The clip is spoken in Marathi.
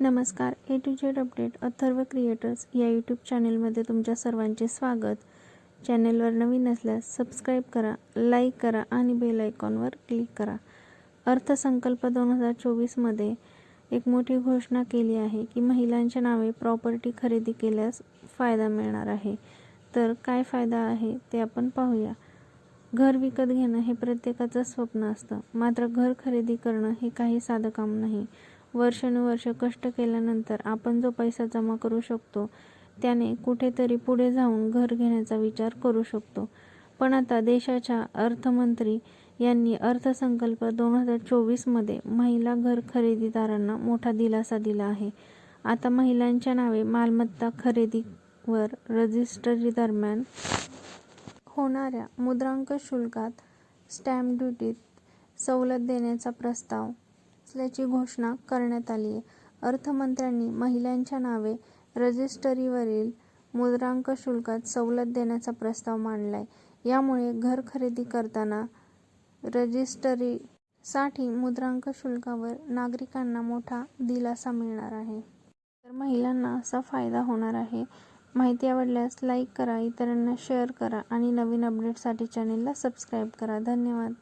नमस्कार. A to Z update Atharva creators या यूट्यूब चॅनेलमध्ये तुमच्या सर्वांचे स्वागत. चॅनेलवर नवीन असल्यास सबस्क्राईब करा लाईक करा आणि बेल आयकॉनवर क्लिक करा. अर्थसंकल्प दोन हजार चोवीसमध्ये एक मोठी घोषणा केली आहे की महिलांच्या नावे प्रॉपर्टी खरेदी केल्यास फायदा मिळणार आहे. तर काय फायदा आहे ते आपण पाहूया. घर विकत घेणं हे प्रत्येकाचं स्वप्न असतं. मात्र घर खरेदी करणं हे काही साधं काम नाही. वर्षानुवर्ष कष्ट केल्यानंतर आपण जो पैसा जमा करू शकतो त्याने कुठेतरी पुढे जाऊन घर घेण्याचा विचार करू शकतो. पण आता देशाच्या अर्थमंत्री यांनी अर्थसंकल्प दोन हजार चोवीसमध्ये महिला घर खरेदीदारांना मोठा दिलासा दिला आहे. आता महिलांच्या नावे मालमत्ता खरेदीवर रजिस्टरी दरम्यान होणाऱ्या मुद्रांक शुल्कात स्टॅम्प ड्युटीत सवलत देण्याचा प्रस्ताव असल्याची घोषणा करण्यात आली आहे. अर्थमंत्र्यांनी महिलांच्या नावे रजिस्टरीवरील मुद्रांक शुल्कात सवलत देण्याचा प्रस्ताव मांडलाय. यामुळे घर खरेदी करताना रजिस्टरीसाठी मुद्रांक शुल्कावर नागरिकांना मोठा दिलासा मिळणार आहे. तर महिलांना असा फायदा होणार आहे. माहिती आवडल्यास लाईक करा इतरांना शेअर करा आणि नवीन अपडेटसाठी चॅनेलला सबस्क्राईब करा. धन्यवाद.